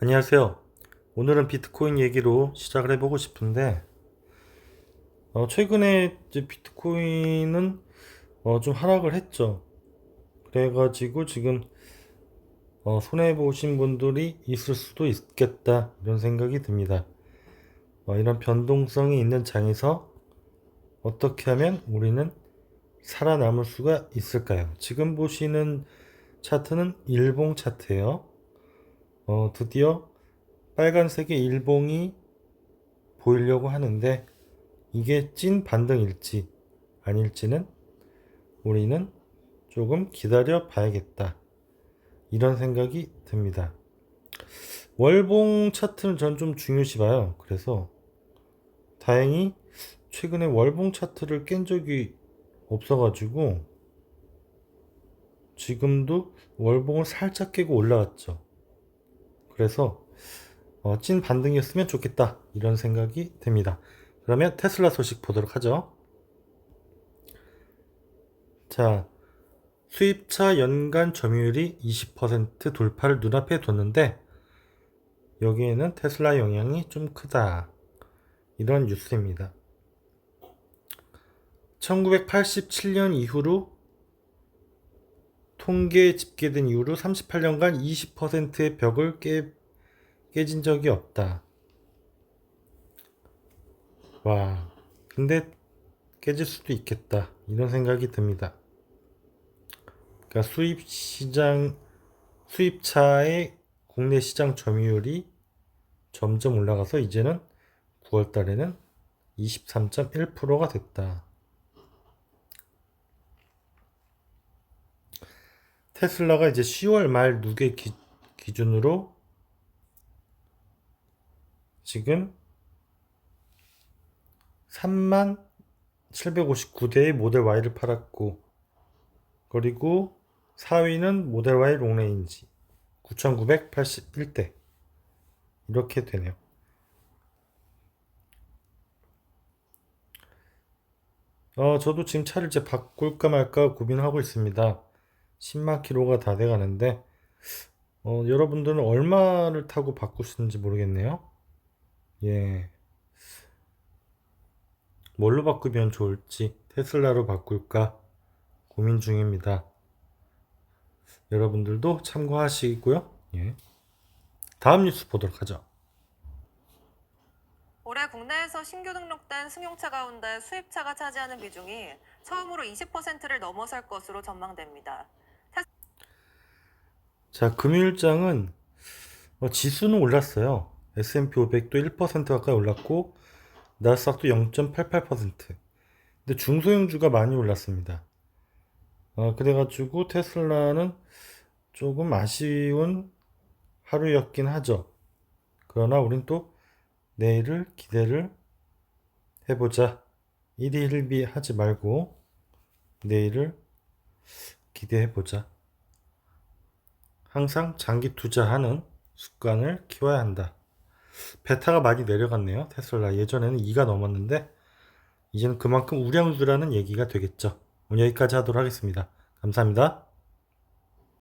안녕하세요. 오늘은 비트코인 얘기로 시작을 해보고 싶은데, 어, 최근에 이제 비트코인은 어, 좀 하락을 했죠. 그래가지고 지금 어, 손해보신 분들이 있을 수도 있겠다, 이런 생각이 듭니다. 어, 이런 변동성이 있는 장에서 어떻게 하면 우리는 살아남을 수가 있을까요? 지금 보시는 차트는 일봉 차트예요. 어, 드디어 빨간색의 일봉이 보이려고 하는데 이게 찐 반등일지 아닐지는 우리는 조금 기다려 봐야겠다. 이런 생각이 듭니다. 월봉 차트는 전 좀 중요시 봐요. 그래서 다행히 최근에 월봉 차트를 깬 적이 없어가지고 지금도 월봉을 살짝 깨고 올라왔죠. 그래서 어, 찐 반등이었으면 좋겠다 이런 생각이 듭니다. 그러면 테슬라 소식 보도록 하죠. 자, 수입차 연간 점유율이 20% 돌파를 눈앞에 뒀는데 여기에는 테슬라 영향이 좀 크다. 이런 뉴스입니다. 1987년 이후로 통계 집계된 이후로 38년간 20%의 벽을 깨, 깨진 적이 없다. 와, 근데 깨질 수도 있겠다. 이런 생각이 듭니다. 그러니까 수입 시장, 수입차의 국내 시장 점유율이 점점 올라가서 이제는 9월 달에는 23.1%가 됐다. 테슬라가 이제 10월 말 누계 기, 기준으로 지금 3만 759대의 모델 Y를 팔았고 그리고 4위는 모델 Y 롱레인지 9,981대 이렇게 되네요. 어, 저도 지금 차를 이제 바꿀까 말까 고민하고 있습니다. 10만 킬로가 다 돼가는데 어, 여러분들은 얼마를 타고 바꾸시는지 모르겠네요. 예. 뭘로 바꾸면 좋을지 테슬라로 바꿀까 고민 중입니다. 여러분들도 참고하시고요. 예. 다음 뉴스 보도록 하죠. 올해 국내에서 신규 등록된 승용차 가운데 수입차가 차지하는 비중이 처음으로 20%를 넘어설 것으로 전망됩니다. 자, 금요일장은 어, 지수는 올랐어요. S&P 500도 1% 가까이 올랐고 나스닥도 0.88%. 근데 중소형주가 많이 올랐습니다. 어, 그래가지고 테슬라는 조금 아쉬운 하루였긴 하죠. 그러나 우린 또 내일을 기대를 해보자. 일희일비 하지 말고 내일을 기대해보자. 항상 장기 투자하는 습관을 키워야 한다. 베타가 많이 내려갔네요. 테슬라 예전에는 2가 넘었는데 이제는 그만큼 우량주라는 얘기가 되겠죠. 오늘 여기까지 하도록 하겠습니다. 감사합니다.